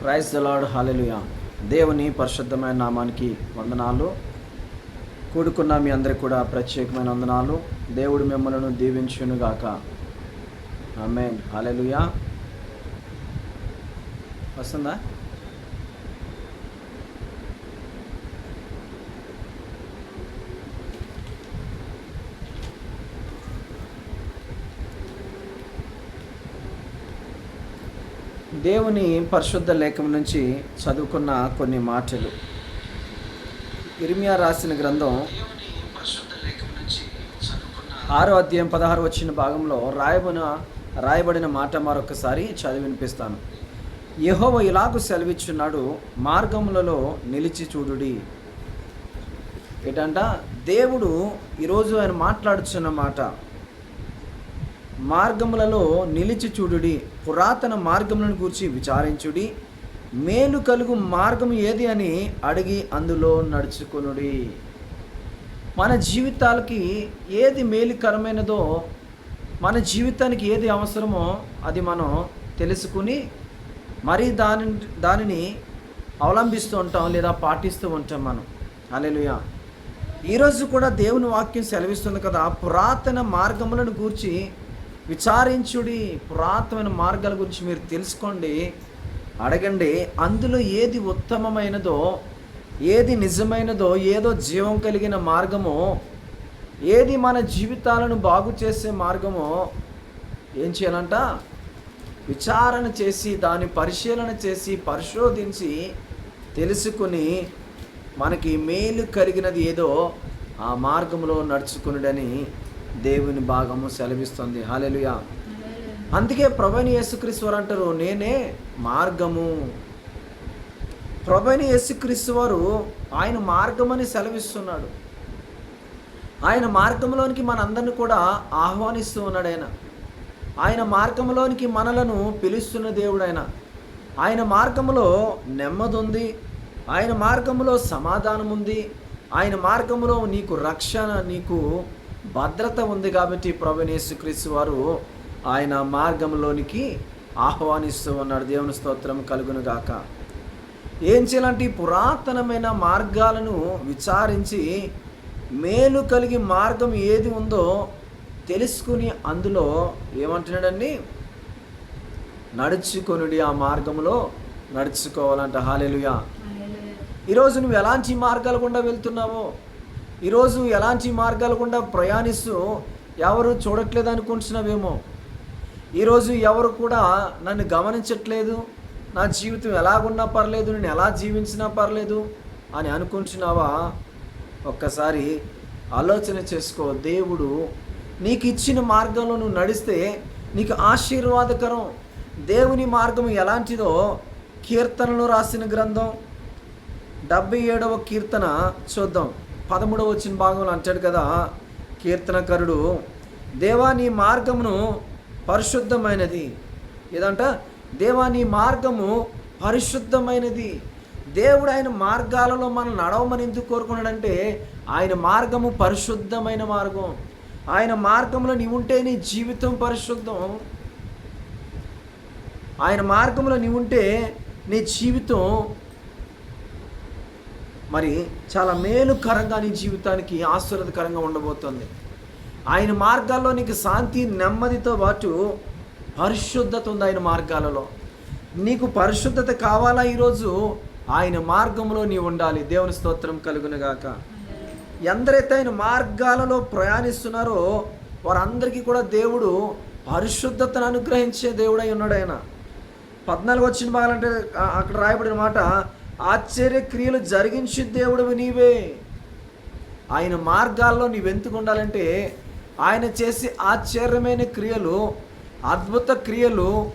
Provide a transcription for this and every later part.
Praise the Lord hallelujah దేవుని పరిశుద్ధమైన నామానికి వందనాలు. కూడుకున్న మీ అందరికి కూడా ప్రత్యేకమైన వందనాలు. దేవుడు మిమ్మల్ని దీవించునుగాక. ఆమెన్ హాలెలుయా వస్తుందా? దేవుని పరిశుద్ధ లేఖం నుంచి చదువుకున్న కొన్ని మాటలు. ఇర్మియా రాసిన గ్రంథం ఆరో అధ్యాయం పదహారు వచ్చిన భాగంలో రాయబడిన రాయబడిన మాట మరొకసారి చదివి వినిపిస్తాను. యహోవ ఇలాగు సెలవిచ్చున్నాడు మార్గములలో నిలిచి చూడుడి. ఏంటంట? దేవుడు ఈరోజు ఆయన మాట్లాడుచున్న మాట మార్గములలో నిలిచి చూడుడి. పురాతన మార్గములను గురించి విచారించుడి. మేలు కలుగు మార్గం ఏది అని అడిగి అందులో నడుచుకునుడి. మన జీవితాలకి ఏది మేలుకరమైనదో మన జీవితానికి ఏది అవసరమో అది మనం తెలుసుకుని మరి దాని దానిని అవలంబిస్తూ ఉంటాం లేదా పాటిస్తూ ఉంటాం మనం. అలెలుయా ఈరోజు కూడా దేవుని వాక్యం సెలవిస్తుంది కదా పురాతన మార్గములను గూర్చి విచారించుడి పురాతనమైన మార్గాల గురించి మీరు తెలుసుకోండి. అడగండి అందులో ఏది ఉత్తమమైనదో ఏది నిజమైనదో ఏదో జీవం కలిగిన మార్గమో ఏది మన జీవితాలను బాగు చేసే మార్గమో ఏం చేయాలంట? విచారణ చేసి దాని పరిశీలన చేసి పరిశోధించి తెలుసుకుని మనకి మేలు కలిగినది ఏదో ఆ మార్గంలో నడుచుకునుడని దేవుని భాగము సెలవిస్తుంది. హాలెలుయా అందుకే ప్రభని యేసుక్రీస్తు వారు అంటారు నేనే మార్గము. ప్రభని యేసుక్రీస్తు వారు ఆయన మార్గమని సెలవిస్తున్నాడు. ఆయన మార్గంలోనికి మనందరిని కూడా ఆహ్వానిస్తూ ఉన్నాడు ఆయన. ఆయన మార్గంలోనికి మనలను పిలుస్తున్న దేవుడు ఆయన. ఆయన మార్గంలో నెమ్మది ఉంది ఆయన మార్గంలో సమాధానం ఉంది ఆయన మార్గంలో నీకు రక్షణ నీకు భద్రత ఉంది కాబట్టి ప్రభునేసుక్రీస్తు వారు ఆయన మార్గంలోనికి ఆహ్వానిస్తూ ఉన్నాడు దేవుని స్తోత్రం కలుగును గాక. ఏం చేయాలంటే పురాతనమైన మార్గాలను విచారించి మేలు కలిగి మార్గం ఏది ఉందో తెలుసుకుని అందులో ఏమంటున్నాడండి? నడుచుకొనుడి ఆ మార్గంలో నడుచుకోవాలంట. హాలెలుయా. ఈరోజు నువ్వు ఎలాంటి మార్గాల గుండా వెళ్తున్నావో? ఈరోజు ఎలాంటి మార్గాల గుండా ప్రయాణిస్తూ ఎవరు చూడట్లేదు అనుకుంటున్నావేమో. ఈరోజు ఎవరు కూడా నన్ను గమనించట్లేదు నా జీవితం ఎలాగున్నా పర్లేదు నేను ఎలా జీవించినా పర్లేదు అని అనుకుంటున్నావా? ఒక్కసారి ఆలోచన చేసుకో దేవుడు నీకు ఇచ్చిన మార్గంలో నువ్వు నడిస్తే నీకు ఆశీర్వాదకరం. దేవుని మార్గం ఎలాంటిదో కీర్తనలు రాసిన గ్రంథం డెబ్బై ఏడవ కీర్తన చూద్దాం. పదమూడవ వచ్చిన భాగంలో అంటాడు కదా కీర్తనకరుడు దేవా నీ మార్గమును పరిశుద్ధమైనది. ఏదంట? దేవా నీ మార్గము పరిశుద్ధమైనది. దేవుడు ఆయన మార్గాలలో మనం నడవమని ఎందుకు కోరుకున్నాడంటే ఆయన మార్గము పరిశుద్ధమైన మార్గం. ఆయన మార్గంలో నీవు ఉంటే నీ జీవితం పరిశుద్ధం. ఆయన మార్గంలో నీవు ఉంటే నీ జీవితం మరి చాలా మేలుకరంగా నీ జీవితానికి ఆశీర్వదకరంగా ఉండబోతుంది. ఆయన మార్గాల్లో నీకు శాంతి నెమ్మదితో పాటు పరిశుద్ధత ఉంది ఆయన మార్గాలలో. నీకు పరిశుద్ధత కావాలా ఈరోజు? ఆయన మార్గంలో నీవు ఉండాలి. దేవుని స్తోత్రం కలుగునుగాక ఎందరైతే ఆయన మార్గాలలో ప్రయాణిస్తున్నారో వారందరికీ కూడా దేవుడు పరిశుద్ధతను అనుగ్రహించే దేవుడై ఉన్నాడు ఆయన. పద్నాలుగు వచ్చిన బాగాలంటే అక్కడ రాయబడిన మాట ఆశ్చర్య క్రియలు జరిగించి దేవుడు నీవే. ఆయన మార్గాల్లో నీవెందుకు ఉండాలంటే ఆయన చేసే ఆశ్చర్యమైన క్రియలు అద్భుత క్రియలు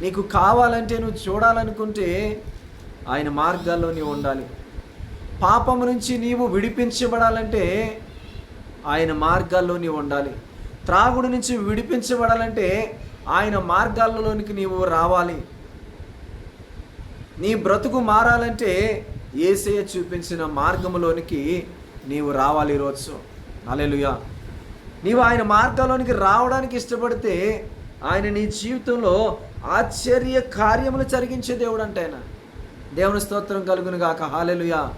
నీకు కావాలంటే నువ్వు చూడాలనుకుంటే ఆయన మార్గాల్లో నీవు ఉండాలి. పాపం నుంచి నీవు విడిపించబడాలంటే ఆయన మార్గాల్లో నీవు ఉండాలి. త్రాగుడు నుంచి విడిపించబడాలంటే ఆయన మార్గాల్లోనికి నీవు రావాలి. నీ బ్రతుకు మారాలంటే ఏసయ చూపించిన మార్గంలోనికి నీవు రావాలి ఈరోజు. అలెలుయా నీవు ఆయన మార్గంలోనికి రావడానికి ఇష్టపడితే ఆయన నీ జీవితంలో ఆశ్చర్య కార్యములు జరిగించే దేవుడు అంటే ఆయన. దేవుని స్తోత్రం కలుగును గాక. హాలెలుయా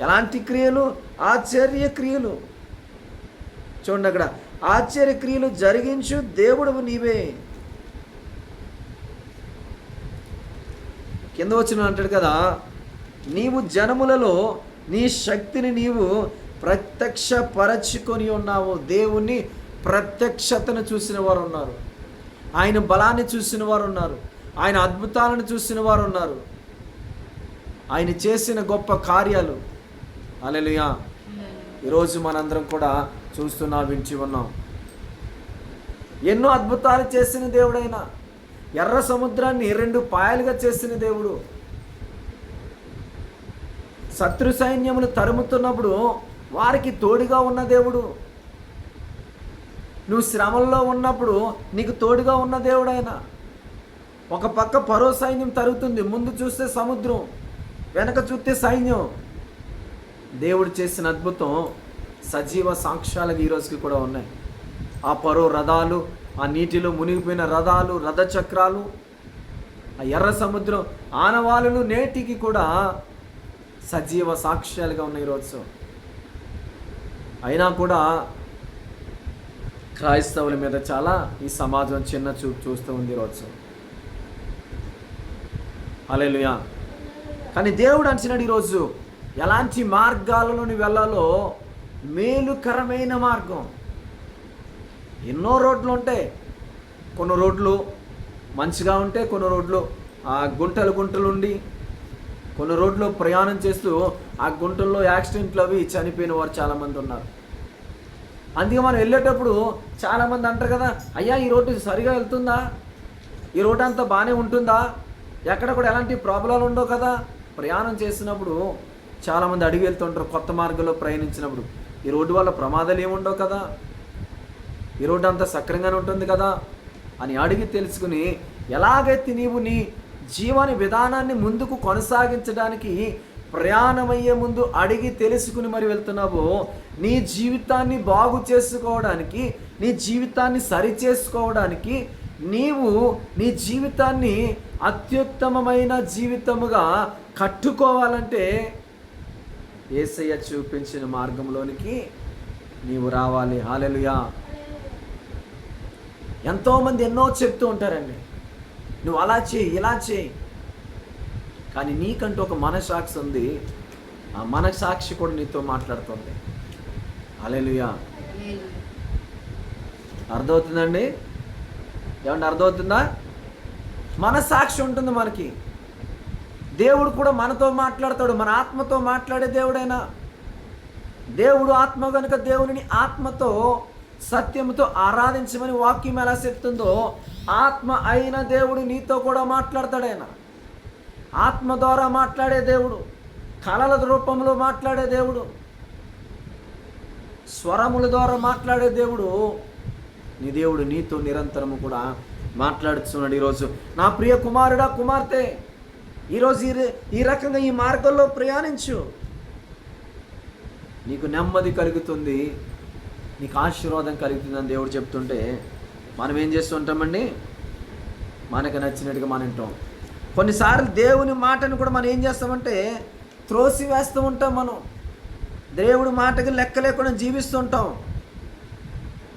ఎలాంటి క్రియలు? ఆశ్చర్య క్రియలు. చూడండి అక్కడ. ఆశ్చర్య క్రియలు జరిగించు దేవుడు నీవే. కింద వచ్చిన అంటాడు కదా నీవు జనములలో నీ శక్తిని నీవు ప్రత్యక్ష పరచుకొని ఉన్నావు. దేవుని ప్రత్యక్షతను చూసిన వారు ఉన్నారు. ఆయన బలాన్ని చూసిన వారు ఉన్నారు. ఆయన అద్భుతాలను చూసిన వారు ఉన్నారు. ఆయన చేసిన గొప్ప కార్యాలు. అలెలుయా ఈరోజు మనందరం కూడా చూస్తున్నా వించి ఉన్నాం. ఎన్నో అద్భుతాలు చేసిన దేవుడైనా ఎర్ర సముద్రాన్ని రెండు పాయలుగా చేసిన దేవుడు. శత్రు సైన్యములు తరుముతున్నప్పుడు వారికి తోడుగా ఉన్న దేవుడు. నువ్వు శ్రమల్లో ఉన్నప్పుడు నీకు తోడుగా ఉన్న దేవుడు ఆయన. ఒక పక్క పరో సైన్యం తరుగుతుంది ముందు చూస్తే సముద్రం వెనక చూస్తే సైన్యం. దేవుడు చేసిన అద్భుతం సజీవ సాక్ష్యాలకు ఈరోజుకి కూడా ఉన్నాయి. ఆ పరో రథాలు ఆ నీటిలో మునిగిపోయిన రథాలు రథ చక్రాలు ఆ ఎర్ర సముద్రం ఆనవాలులు నేటికి కూడా సజీవ సాక్ష్యాలుగా ఉన్నాయి ఈరోజు అయినా కూడా క్రైస్తవుల మీద చాలా ఈ సమాజం చిన్న చూపు చూస్తూ ఉంది ఈరోజు అలెలుయా కానీ దేవుడు అంచినాడు ఈరోజు ఎలాంటి మార్గాలలోని వెళ్ళాలో మేలుకరమైన మార్గం. ఎన్నో రోడ్లు ఉంటాయి. కొన్ని రోడ్లు మంచిగా ఉంటే కొన్ని రోడ్లు ఆ గుంటలు గుంటలు ఉండి కొన్ని రోడ్లు ప్రయాణం చేస్తూ ఆ గుంటల్లో యాక్సిడెంట్లు అవి చనిపోయిన వారు చాలామంది ఉన్నారు. అందుకే మనం వెళ్ళేటప్పుడు చాలామంది అంటారు కదా అయ్యా ఈ రోడ్డు సరిగా వెళ్తుందా? ఈ రోడ్డు అంతా బాగానే ఉంటుందా? ఎక్కడ కూడా ఎలాంటి ప్రాబ్లాలు ఉండవు కదా? ప్రయాణం చేసినప్పుడు చాలామంది అడిగి వెళ్తుంటారు కొత్త మార్గంలో ప్రయాణించినప్పుడు. ఈ రోడ్డు వల్ల ప్రమాదాలు ఏముండవు కదా? ఈ రోడ్డు అంతా సక్రంగానే ఉంటుంది కదా అని అడిగి తెలుసుకుని ఎలాగైతే నీవు నీ జీవన విధానాన్ని ముందుకు కొనసాగించడానికి ప్రయాణమయ్యే ముందు అడిగి తెలుసుకుని మరి వెళ్తున్నావో నీ జీవితాన్ని బాగు చేసుకోవడానికి నీ జీవితాన్ని సరి చేసుకోవడానికి నీవు నీ జీవితాన్ని అత్యుత్తమమైన జీవితముగా కట్టుకోవాలంటే ఏసయ్య చూపించిన మార్గంలోనికి నీవు రావాలి. హాలెలుయా ఎంతోమంది ఎన్నో చెప్తూ ఉంటారండి. నువ్వు అలా చేయి ఇలా చేయి. కానీ నీకంటూ ఒక మనసాక్షి ఉంది. ఆ మనసాక్షి కూడా నీతో మాట్లాడుతుంది. అలెలుయా అర్థమవుతుందండి? ఏమంటే అర్థమవుతుందా? మనసాక్షి ఉంటుంది మనకి. దేవుడు కూడా మనతో మాట్లాడతాడు. మన ఆత్మతో మాట్లాడే దేవుడైనా. దేవుడు ఆత్మ కనుక దేవుని ఆత్మతో సత్యముతో ఆరాధించమని వాక్యం ఎలా చెప్తుందో ఆత్మ అయిన దేవుడు నీతో కూడా మాట్లాడతాడు ఆత్మ ద్వారా మాట్లాడే దేవుడు కళల రూపంలో మాట్లాడే దేవుడు స్వరముల ద్వారా మాట్లాడే దేవుడు నీ దేవుడు నీతో నిరంతరము కూడా మాట్లాడుతున్నాడు ఈరోజు. నా ప్రియ కుమారుడా కుమార్తె ఈరోజు ఈ ఈ రకంగా ఈ మార్గంలో ప్రయాణించు. నీకు నెమ్మది కలుగుతుంది. నీకు ఆశీర్వాదం కలుగుతుందని దేవుడు చెప్తుంటే మనం ఏం చేస్తుంటామండి? మనకు నచ్చినట్టుగా మనం వింటాం. కొన్నిసార్లు దేవుని మాటను కూడా మనం ఏం చేస్తామంటే త్రోసి వేస్తూ ఉంటాం మనం. దేవుడి మాటకి లెక్క లేకుండా జీవిస్తుంటాం.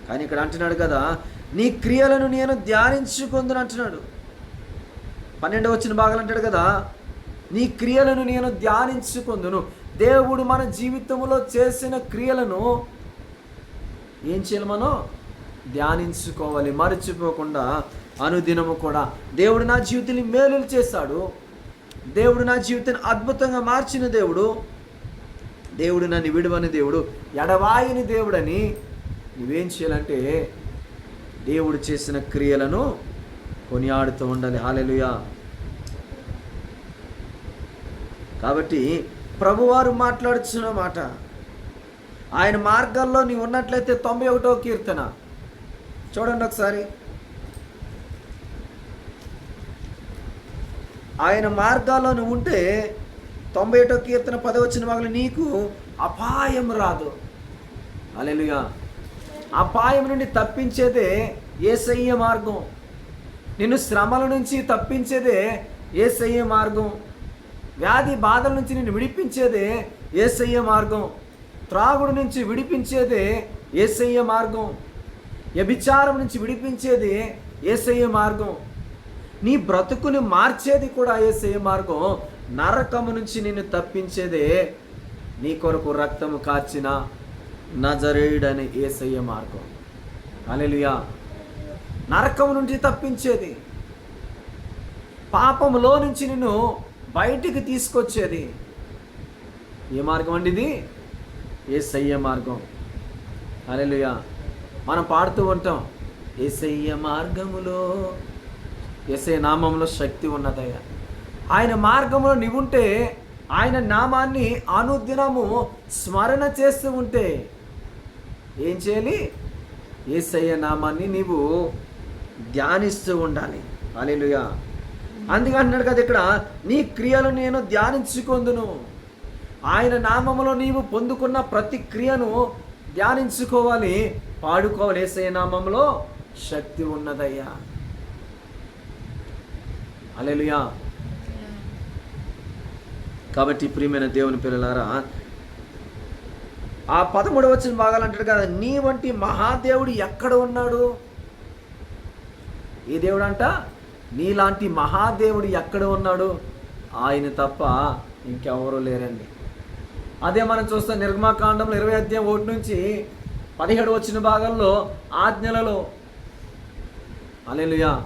కానీ ఇక్కడ అంటున్నాడు కదా నీ క్రియలను నేను ధ్యానించుకుందని అంటున్నాడు. పన్నెండు వచ్చిన భాగాలు అంటాడు కదా నీ క్రియలను నేను ధ్యానించుకుందును. దేవుడు మన జీవితంలో చేసిన క్రియలను ఏం చేయాలి మనం? ధ్యానించుకోవాలి మర్చిపోకుండా అనుదినము కూడా. దేవుడు నా జీవితాన్ని మేలులు చేశాడు. దేవుడు నా జీవితాన్ని అద్భుతంగా మార్చిన దేవుడు. దేవుడు నన్ను విడువని దేవుడు ఎడవాయిని దేవుడని నువ్వేం చేయాలంటే దేవుడు చేసిన క్రియలను కొనియాడుతూ ఉండాలి. హాలెలుయా కాబట్టి ప్రభువారు మాట్లాడుతున్న మాట ఆయన మార్గాల్లో నీవు ఉన్నట్లయితే తొంభై ఒకటో కీర్తన. చూడండి ఒకసారి. ఆయన మార్గాల్లో నువ్వు ఉంటే తొంభై ఒకటో కీర్తన పదవచ్చిన వాగులు నీకు అపాయం రాదు. అలెలుగా అపాయం నుండి తప్పించేదే ఏసయ్య మార్గం. నిన్ను శ్రమల నుంచి తప్పించేదే ఏసయ్య మార్గం. వ్యాధి బాధల నుంచి నిన్ను విడిపించేదే ఏసయ్య మార్గం. త్రాగుడు నుంచి విడిపించేదే ఏసయ్య మార్గం. వ్యభిచారం నుంచి విడిపించేది ఏసయ్య మార్గం. నీ బ్రతుకుని మార్చేది కూడా ఏసయ్య మార్గం. నరకము నుంచి నిన్ను తప్పించేదే నీ కొరకు రక్తము కార్చిన నజరేయుడని ఏసయ్య మార్గం. అలెలుయా నరకము నుంచి తప్పించేది. పాపములో నుంచి నిన్ను బయటికి తీసుకొచ్చేది. ఏ మార్గం అండి ఇది? ఏసయ్య మార్గం. అలెలుయా మనం పాడుతూ ఉంటాం ఏసయ్య మార్గములో. ఏసై నామంలో శక్తి ఉన్నదయ్యా. ఆయన మార్గంలో నీవుంటే ఆయన నామాన్ని అనుదినము స్మరణ చేస్తూ ఉంటే ఏం చేయాలి? ఏసయ్య నామాన్ని నీవు ధ్యానిస్తూ ఉండాలి. అలెలుయా అందుకే అంటున్నాడు కదా ఇక్కడ నీ క్రియలు నేను ధ్యానించుకొందును. ఆయన నామములో నీవు పొందుకున్న ప్రతి క్రియను ధ్యానించుకోవాలి. పాడుకోవాలి. ఏసయ్య నామంలో శక్తి ఉన్నదయ్యా. అలెలుయా కాబట్టి ప్రియమైన దేవుని పిల్లలారా ఆ పదమూడు వచ్చిన భాగాలు అంటాడు కదా నీ వంటి మహాదేవుడు ఎక్కడ ఉన్నాడు? ఈ దేవుడు అంట నీలాంటి మహాదేవుడు ఎక్కడ ఉన్నాడు? ఆయన తప్ప ఇంకెవరూ లేరండి. అదే మనం చూస్తాం నిర్గమాకాండంలో ఇరవై అధ్యాయం ఒకటి నుంచి పదిహేడు వచ్చిన భాగంలో ఆజ్ఞలలో అలెలుయా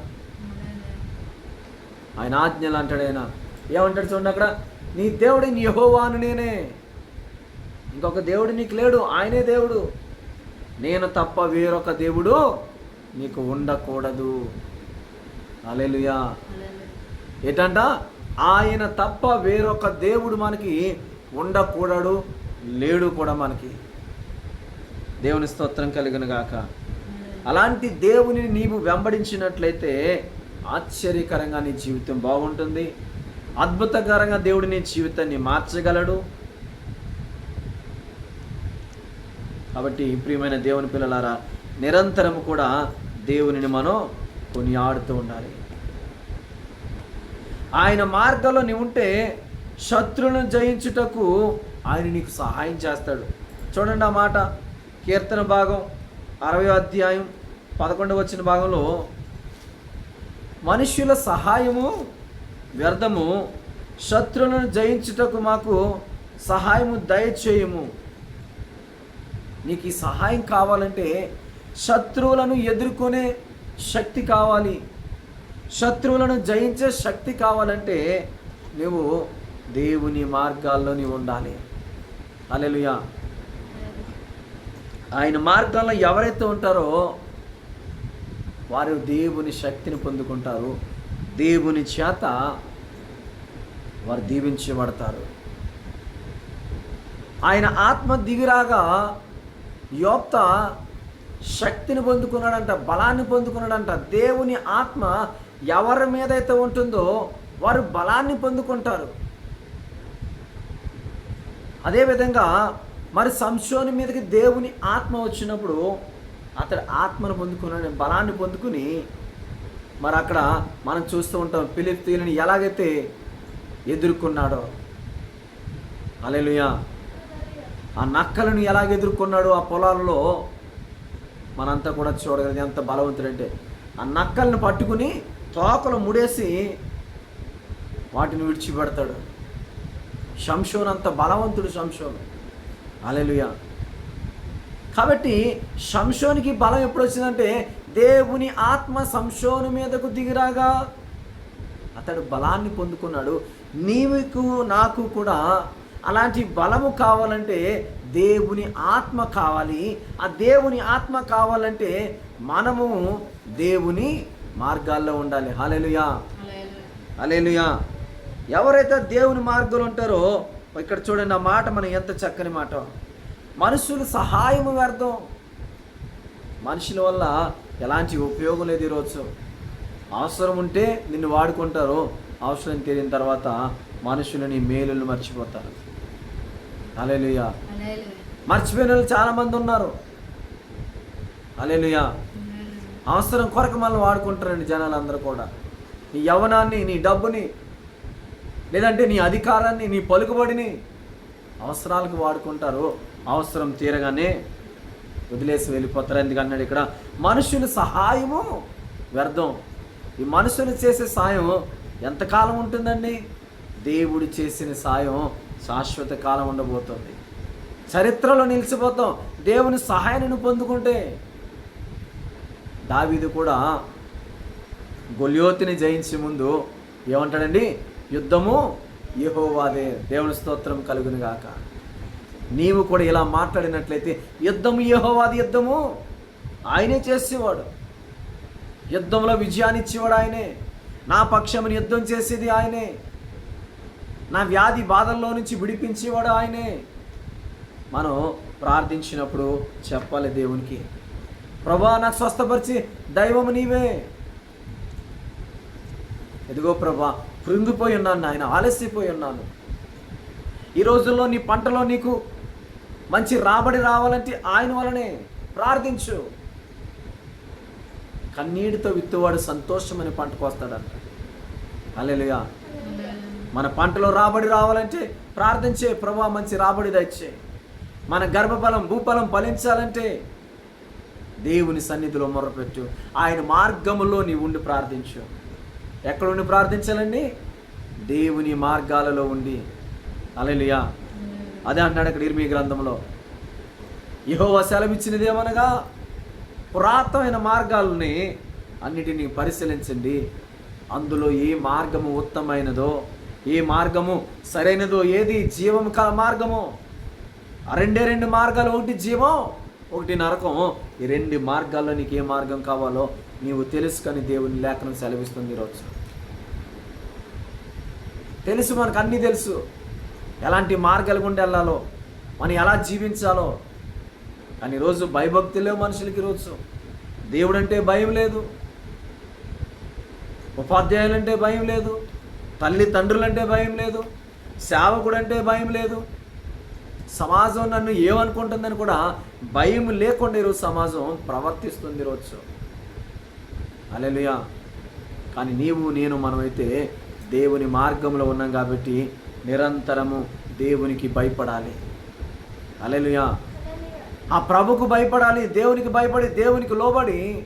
ఆయన ఆజ్ఞలు అంటాడు ఆయన. ఏమంటాడు చూడండి అక్కడ? నీ దేవుడి నీ యెహోవాను నేనే. ఇంకొక దేవుడు నీకు లేడు ఆయనే దేవుడు. నేను తప్ప వేరొక దేవుడు నీకు ఉండకూడదు. అలెలుయా ఏంటంట? ఆయన తప్ప వేరొక దేవుడు మనకి ఉండకూడడు లేడు కూడా మనకి. దేవుని స్తోత్రం కలిగిన గాక. అలాంటి దేవుని నీవు వెంబడించినట్లయితే ఆశ్చర్యకరంగా నీ జీవితం బాగుంటుంది. అద్భుతకరంగా దేవుడు నీ జీవితాన్ని మార్చగలడు. కాబట్టి ప్రియమైన దేవుని పిల్లలారా నిరంతరం కూడా దేవునిని మనం కొనియాడుతూ ఉండాలి. ఆయన మార్గంలో నీవు శత్రును జయించుటకు ఆయన నీకు సహాయం చేస్తాడు. చూడండి ఆ మాట. కీర్తన భాగం అరవై అధ్యాయం పదకొండు వచ్చిన భాగంలో మనుష్యుల సహాయము వ్యర్థము శత్రువులను జయించుటకు మాకు సహాయము దయచేయము. నీకు ఈ సహాయం కావాలంటే శత్రువులను ఎదుర్కొనే శక్తి కావాలి. శత్రువులను జయించే శక్తి కావాలంటే నువ్వు దేవుని మార్గాల్లో నీవు ఉండాలి. అలెలుయా ఆయన మార్గాల్లో ఎవరైతే ఉంటారో వారు దేవుని శక్తిని పొందుకుంటారు. దేవుని చేత వారు దీవించబడతారు. ఆయన ఆత్మ దిగిరాగా యోప్త శక్తిని పొందుకున్నాడంట బలాన్ని పొందుకున్నాడంట. దేవుని ఆత్మ ఎవరి మీద అయితే ఉంటుందో వారు బలాన్ని పొందుకుంటారు. అదేవిధంగా మరి సంశోని మీదకి దేవుని ఆత్మ వచ్చినప్పుడు అతడు ఆత్మను పొందుకున్నాడు బలాన్ని పొందుకుని మరి అక్కడ మనం చూస్తూ ఉంటాం ఫిలిప్తీయులని ఎలాగైతే ఎదుర్కొన్నాడో. అలెలుయా ఆ నక్కలను ఎలాగ ఎదుర్కొన్నాడో ఆ పొలాలలో మనంతా కూడా చూడగలిగింది ఎంత బలవంతుడంటే. ఆ నక్కలను పట్టుకుని తోకలు ముడేసి వాటిని విడిచిపెడతాడు. శంషోన్ అంత బలవంతుడు శంషోన్ అలెలుయా కాబట్టి శంషోనికి బలం ఎప్పుడు వచ్చిందంటే దేవుని ఆత్మ సంశోను మీదకు దిగిరాగా అతడు బలాన్ని పొందుకున్నాడు. నీవుకు నాకు కూడా అలాంటి బలము కావాలంటే దేవుని ఆత్మ కావాలి. ఆ దేవుని ఆత్మ కావాలంటే మనము దేవుని మార్గాల్లో ఉండాలి. హల్లెలూయా. హల్లెలూయా. ఎవరైతే దేవుని మార్గంలో ఉంటారో ఇక్కడ చూడండి ఆ మాట మనం ఎంత చక్కని మాట. మనుషులు సహాయము వ్యర్థం. మనుషుల వల్ల ఎలాంటి ఉపయోగం లేదు ఈరోజు. అవసరం ఉంటే నిన్ను వాడుకుంటారు. అవసరం తీరిన తర్వాత మనుషులు నీ మేలులు మర్చిపోతారు. అలెలుయా మర్చిపోయిన వాళ్ళు చాలా మంది ఉన్నారు అలెలుయా అవసరం కొరకు మనల్ని వాడుకుంటారండి జనాలు అందరూ కూడా. నీ యవ్వనాన్ని నీ డబ్బుని లేదంటే నీ అధికారాన్ని నీ పలుకుబడిని అవసరాలకు వాడుకుంటారు. అవసరం తీరగానే వదిలేసి వెళ్ళిపోతారు. ఎందుకన్నాడు ఇక్కడ? మనుషుల సహాయము వ్యర్థం. ఈ మనుషులు చేసే సాయం ఎంతకాలం ఉంటుందండి? దేవుడు చేసిన సాయం శాశ్వత కాలం ఉండబోతుంది. చరిత్రలో నిలిచిపోతాం. దేవుని సహాయాన్ని పొందుకుంటే దావీదు కూడా గొల్యోతిని జయించే ముందు ఏమంటాడండి? యుద్ధము యహోవాదే. దేవుని స్తోత్రం కలుగును గాక. నీవు కూడా ఇలా మాట్లాడినట్లయితే యుద్ధము యహోవాది యుద్ధము. ఆయనే చేసేవాడు. యుద్ధంలో విజయాన్ని ఇచ్చేవాడు ఆయనే. నా పక్షముని యుద్ధం చేసేది ఆయనే. నా వ్యాధి బాధల్లో నుంచి విడిపించేవాడు ఆయనే. మనం ప్రార్థించినప్పుడు చెప్పాలి దేవునికి ప్రభా నాకు స్వస్థపరిచి దైవము నీవే. ఎదుగో ప్రభా కృంగిపోయి ఉన్నాను నాయన ఆలస్యపోయి ఉన్నాను. ఈ రోజుల్లో నీ పంటలో నీకు మంచి రాబడి రావాలంటే ఆయన వలనే ప్రార్థించు. కన్నీటితో విత్తువాడు సంతోషమైన పంట కోస్తాడంట అల్లెలుగా మన పంటలో రాబడి రావాలంటే ప్రార్థించే ప్రభా మంచి రాబడి దయచే మన గర్భఫలం భూఫలం ఫలించాలంటే దేవుని సన్నిధిలో మొరపెట్టు. ఆయన మార్గములో నీ ఉండి ప్రార్థించు. ఎక్కడ ఉండి ప్రార్థించాలండి? దేవుని మార్గాలలో ఉండి. అలెలుయా అదే అంటాడు అక్కడ ఇర్మీ గ్రంథంలో. యహోవ సెలవిచ్చినది ఏమనగా? పురాతనమైన మార్గాలని అన్నిటినీ పరిశీలించండి. అందులో ఏ మార్గము ఉత్తమైనదో ఏ మార్గము సరైనదో ఏది జీవం కల మార్గము? ఆ రెండే రెండు మార్గాలు ఒకటి జీవం ఒకటి నరకం. ఈ రెండు మార్గాల్లో నీకు ఏ మార్గం కావాలో నీవు తెలుసుకొని దేవుని లేఖనం సెలవిస్తుంది ఈరోజు. తెలుసు మనకు అన్నీ తెలుసు. ఎలాంటి మార్గాలు గుండా వెళ్ళాలో మనం ఎలా జీవించాలో. కానీ ఈరోజు భయభక్తి లేవు మనుషులకి ఈరోజు. దేవుడు అంటే భయం లేదు. ఉపాధ్యాయులు అంటే భయం లేదు. తల్లి తండ్రులంటే భయం లేదు. సేవకుడు అంటే భయం లేదు. సమాజం నన్ను ఏమనుకుంటుందని కూడా భయం లేకుండా ఈరోజు సమాజం ప్రవర్తిస్తుంది ఈరోజు. అలెలుయా కానీ నీవు నేను మనమైతే దేవుని మార్గంలో ఉన్నాం కాబట్టి నిరంతరము దేవునికి భయపడాలి. అలెలుయా ఆ ప్రభుకు భయపడాలి దేవునికి భయపడి దేవునికి లోబడి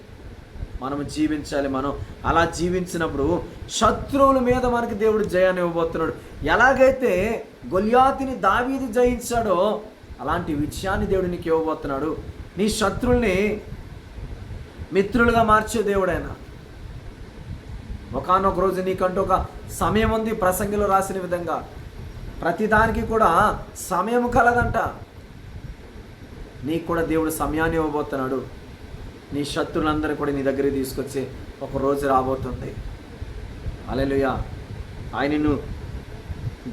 మనం జీవించాలి మనం. అలా జీవించినప్పుడు శత్రువుల మీద మనకి దేవుడు జయాన్ని ఇవ్వబోతున్నాడు. ఎలాగైతే గొల్యాతిని దావీది జయించాడో అలాంటి విజయాన్ని దేవుడు నీకు ఇవ్వబోతున్నాడు. నీ శత్రుల్ని మిత్రులుగా మార్చే దేవుడైనా. ఒకనొక రోజు నీకంటూ ఒక సమయం ఉంది ప్రసంగిలో రాసిన విధంగా. ప్రతిదానికి కూడా సమయం కలదంట. నీకు కూడా దేవుడు సమయాన్ని ఇవ్వబోతున్నాడు. నీ శత్రులందరూ కూడా నీ దగ్గరికి తీసుకొచ్చి ఒక రోజు రాబోతుంది. అలెలుయ ఆయన నిన్ను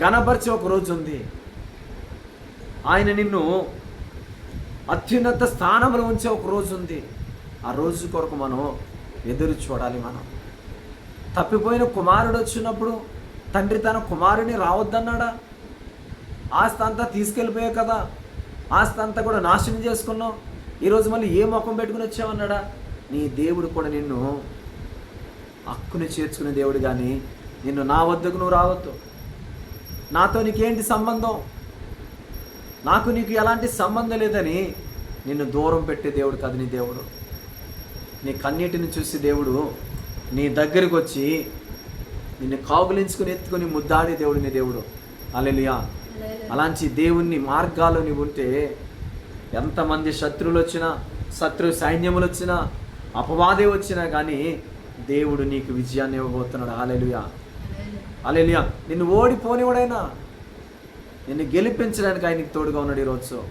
గణపరిచే ఒక రోజు ఉంది. ఆయన నిన్ను అత్యున్నత స్థానంలో ఉంచే ఒక రోజు ఉంది. ఆ రోజు కొరకు మనం ఎదురు చూడాలి మనం. తప్పిపోయిన కుమారుడు వచ్చినప్పుడు తండ్రి తన కుమారుని రావద్దన్నాడా? ఆస్తి అంతా తీసుకెళ్ళిపోయావు కదా. ఆస్తి అంతా కూడా నాశనం చేసుకున్నావు. ఈరోజు మళ్ళీ ఏ ముఖం పెట్టుకుని వచ్చావన్నాడా? నీ దేవుడు కూడా నిన్ను హక్కుని చేర్చుకునే దేవుడు కానీ నిన్ను నా వద్దకు నువ్వు రావద్దు. నాతో నీకేంటి సంబంధం? నాకు నీకు ఎలాంటి సంబంధం లేదని నిన్ను దూరం పెట్టే దేవుడు కాదు నీ దేవుడు. నీ కన్నీటిని చూసి దేవుడు నీ దగ్గరికి వచ్చి నిన్ను కాగులించుకుని ఎత్తుకుని ముద్దాడే దేవుడు నీ దేవుడు. అలెలియా అలాంటి దేవుని మార్గాలు నీవు ఉంటే ఎంతమంది శత్రువులు వచ్చినా శత్రు సైన్యములు వచ్చినా అపవాదే వచ్చినా కానీ దేవుడు నీకు విజయాన్ని ఇవ్వబోతున్నాడు. అలెలుయా అలెలుయా నిన్ను ఓడిపోనివాడైనా నిన్ను గెలిపించడానికి ఆయనకి తోడుగా ఉన్నాడు ఈరోజు.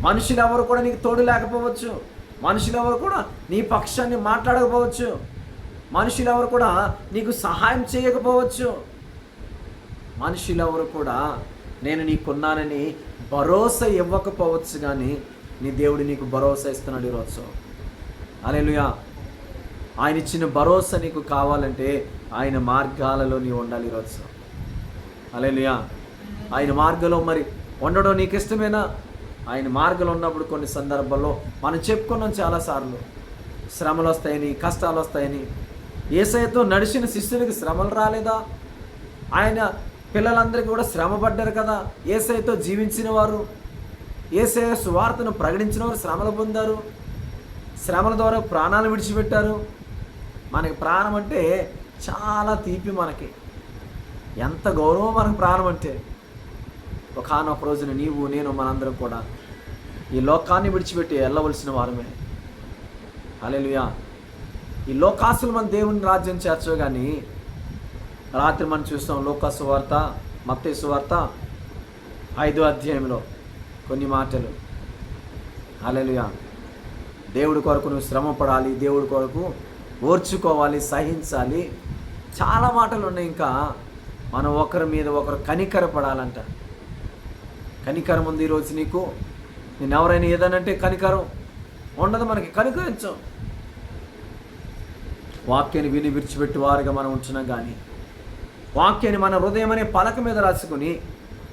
మనుషులు ఎవరు కూడా నీకు తోడు లేకపోవచ్చు. మనుషులు ఎవరు కూడా నీ పక్షాన్ని మాట్లాడకపోవచ్చు. మనుషులు ఎవరు కూడా నీకు సహాయం చేయకపోవచ్చు. మనుషులెవరు కూడా నేను నీకున్నానని భరోసా ఇవ్వకపోవచ్చు కానీ నీ దేవుడు నీకు భరోసా ఇస్తున్నాడు ఈరోజు. అలెలుయా ఆయన ఇచ్చిన భరోసా నీకు కావాలంటే ఆయన మార్గాలలో నీవు ఉండాలి ఈరోజు. అలెలుయా ఆయన మార్గంలో మరి ఉండడం నీకు ఇష్టమేనా? ఆయన మార్గంలో ఉన్నప్పుడు కొన్ని సందర్భాల్లో మనం చెప్పుకున్నాం చాలాసార్లు. శ్రమలు వస్తాయని కష్టాలు వస్తాయని ఏసైతో నడిచిన శిష్యునికి శ్రమలు రాలేదా? ఆయన పిల్లలందరికీ కూడా శ్రమ పడ్డారు కదా? ఏసైతో జీవించిన వారు? ఏసై సువార్తను ప్రకటించిన వారు శ్రమలు పొందారు? శ్రమల ద్వారా ప్రాణాలు విడిచిపెట్టారు? మనకి ప్రాణం అంటే చాలా తీపి మనకి. ఎంత గౌరవం మనకు ప్రాణం అంటే. ఒకనొక రోజున నీవు నేను మనందరం కూడా ఈ లోకాన్ని విడిచిపెట్టి వెళ్ళవలసిన వారమే. అలెలుయా ఈ లోకాసులు మన దేవుని రాజ్యం చేర్చవు కానీ రాత్రి మనం చూస్తాం లోకాసు వార్త మత్తేసు వార్త ఐదో అధ్యాయంలో కొన్ని మాటలు. హల్లెలూయా. దేవుడి కొరకు నువ్వు శ్రమ పడాలి దేవుడి కొరకు ఓర్చుకోవాలి సహించాలి. చాలా మాటలు ఉన్నాయి ఇంకా. మనం ఒకరి మీద ఒకరు కనికర పడాలంట. కనికరం ఉంది ఈరోజు నీకు. నేను ఎవరైనా ఏదనంటే కనికరం. ఉండదు మనకి. కనికరించం. వాక్యాన్ని విని విడిచిపెట్టి వారుగా మనం ఉంచినా కానీ వాక్యాన్ని మన హృదయం అనే పలక మీద రాసుకుని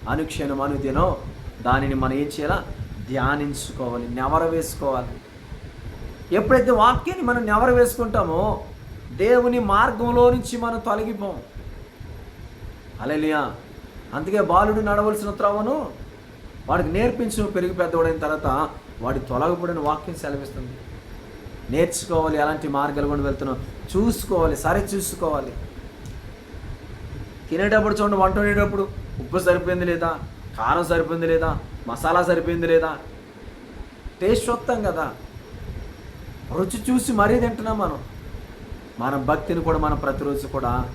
అనుక్షణం అనుదినం దానిని మనం ఏం చేయాలా? ధ్యానించుకోవాలి నెవర వేసుకోవాలి. ఎప్పుడైతే వాక్యాన్ని మనం నెవర వేసుకుంటామో దేవుని మార్గంలో నుంచి మనం తొలగిపోం. అలెలియా అందుకే బాలుడు నడవలసిన త్రవను వాడికి నేర్పించు పెరిగి పెద్దవాడైన తర్వాత వాడి తొలగబడిన వాక్యం సెలవిస్తుంది. నేర్చుకోవాలి ఎలాంటి మార్గాలు కూడా వెళ్తున్నాం. చూసుకోవాలి సరే చూసుకోవాలి. తినేటప్పుడు చూడండి వంట వండేటప్పుడు ఉప్పు సరిపోయింది లేదా కారం సరిపోయింది లేదా మసాలా సరిపోయింది లేదా? టేస్ట్ చూస్తాం కదా. రుచి చూసి మరీ తింటున్నాం మనం. మన భక్తిని కూడా మనం ప్రతిరోజు కూడా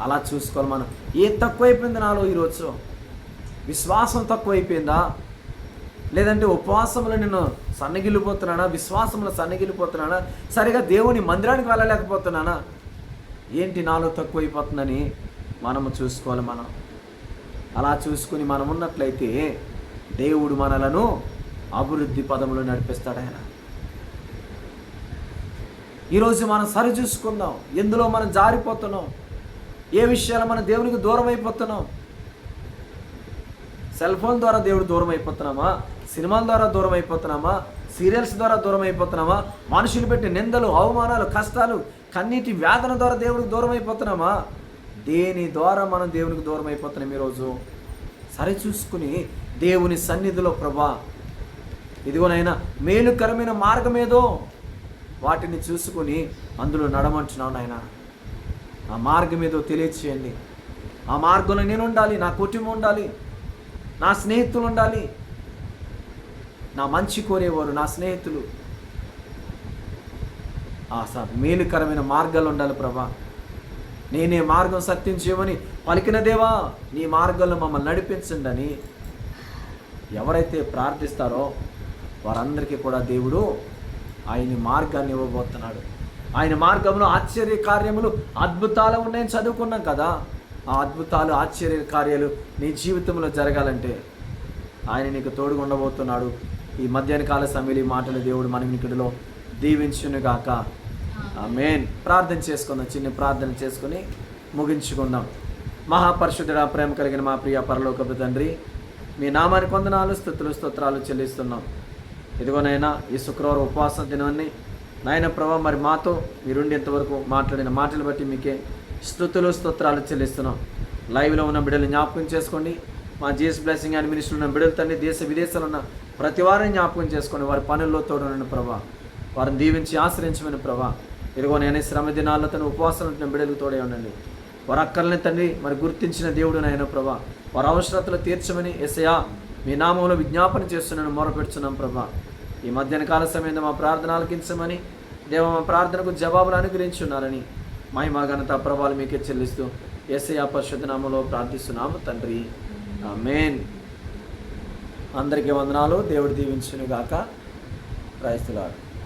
అలా చూసుకోవాలి మనం. ఏ తక్కువైపోయింది నాలో ఈరోజు విశ్వాసం తక్కువైపోయిందా? లేదంటే ఉపవాసంలో నేను సన్నగిల్లిపోతున్నానా? విశ్వాసంలో సన్నగిల్లిపోతున్నానా? సరిగా దేవుని మందిరానికి వెళ్ళలేకపోతున్నానా? ఏంటి నాలో తక్కువైపోతుందని మనము చూసుకోవాలి మనం. అలా చూసుకుని మనం ఉన్నట్లయితే దేవుడు మనలను అభివృద్ధి పదంలో నడిపిస్తాడు ఆయన. ఈరోజు మనం సరి చూసుకుందాం. ఎందులో మనం జారిపోతున్నాం? ఏ విషయాలు మనం దేవునికి దూరం అయిపోతున్నాం సెల్ ఫోన్ ద్వారా దేవుడు దూరం అయిపోతున్నామా సినిమాల ద్వారా దూరం అయిపోతున్నామా? సీరియల్స్ ద్వారా దూరం అయిపోతున్నామా? మనుషులు పెట్టి నిందలు అవమానాలు కష్టాలు కన్నీటి వేదన ద్వారా దేవుడికి దూరం అయిపోతున్నామా? దేని ద్వారా మనం దేవునికి దూరం అయిపోతున్నాం ఈరోజు? సరి చూసుకుని దేవుని సన్నిధిలో ప్రభా. ఇదిగోనైనా మేలుకరమైన మార్గం ఏదో? వాటిని చూసుకుని అందులో నడమంటున్నావు నాయన. ఆ మార్గం ఏదో తెలియచేయండి. ఆ మార్గంలో నేను ఉండాలి నా కుటుంబం ఉండాలి నా స్నేహితులు ఉండాలి నా మంచి కోరేవారు నా స్నేహితులు. ఆ స మేలుకరమైన మార్గాలు ఉండాలి ప్రభా. నేనే మార్గం సత్యం చేయమని పలికిన దేవా నీ మార్గంలో మమ్మల్ని నడిపించండి అని ఎవరైతే ప్రార్థిస్తారో వారందరికీ కూడా దేవుడు ఆయన మార్గాన్ని ఇవ్వబోతున్నాడు. ఆయన మార్గంలో ఆశ్చర్య కార్యములు అద్భుతాలు ఉన్నాయని చదువుకున్నాం కదా. ఆ అద్భుతాలు ఆశ్చర్య కార్యాలు నీ జీవితంలో జరగాలంటే ఆయన నీకు తోడుగుండబోతున్నాడు ఈ మధ్యాహ్న కాల సమయంలో ఈ మాటలు దేవుడు మన వినికిడిలో దీవించునుగాక. మెయిన్ ప్రార్థన చేసుకుందాం చిన్న ప్రార్థన చేసుకుని ముగించుకుందాం. మహాపరిశుద్ధుడ ప్రేమ కలిగిన మా ప్రియ పరలోకపు తండ్రి మీ నామాని కొందనాలు స్థుతులు స్తోత్రాలు చెల్లిస్తున్నాం. ఇదిగోనైనా ఈ శుక్రవారం ఉపవాస దినాన్ని నాయన ప్రభా మరి మాతో మీరుండి ఇంతవరకు మాట్లాడిన మాటలు బట్టి మీకే స్థుతులు స్తోత్రాలు చెల్లిస్తున్నాం. లైవ్లో ఉన్న బిడ్డలు జ్ఞాపకం చేసుకోండి. మా జిఎస్ బ్లెస్సింగ్ అని మినిస్టర్ ఉన్న బిడ్డలు తండ్రి దేశ విదేశాలు ఉన్న ప్రతి వారిని జ్ఞాపకం చేసుకొని వారి పనుల్లో తోడనని ప్రభా వారిని దీవించి ఆశ్రయించమని ప్రభా. ఇదిగో నేను శ్రమ దినాల్లో తన ఉపవాసం ఉంటున్న తోడే ఉండండి. వారి అక్కర్లని తండ్రి మరి గుర్తించిన దేవుడు నాయన ప్రభా. వారి అవసరతలు తీర్చమని ఎసయా మీ నామంలో విజ్ఞాపన చేస్తున్నాను మొరపెడుతున్నాం ప్రభా. ఈ మధ్యాహ్న కాల సమయంలో మా ప్రార్థన ఆలకించమని దేవ మా ప్రార్థనకు జవాబులు అనుగ్రహించున్నారని మహిమా ఘనత ప్రభావాలు మీకే చెల్లిస్తూ ఎస్ఐ పరిశుద్ధ నామంలో ప్రార్థిస్తున్నాము తండ్రి. మెయిన్ అందరికీ వందనాలు. దేవుడు దీవించునుగాక. క్రైస్తులాడు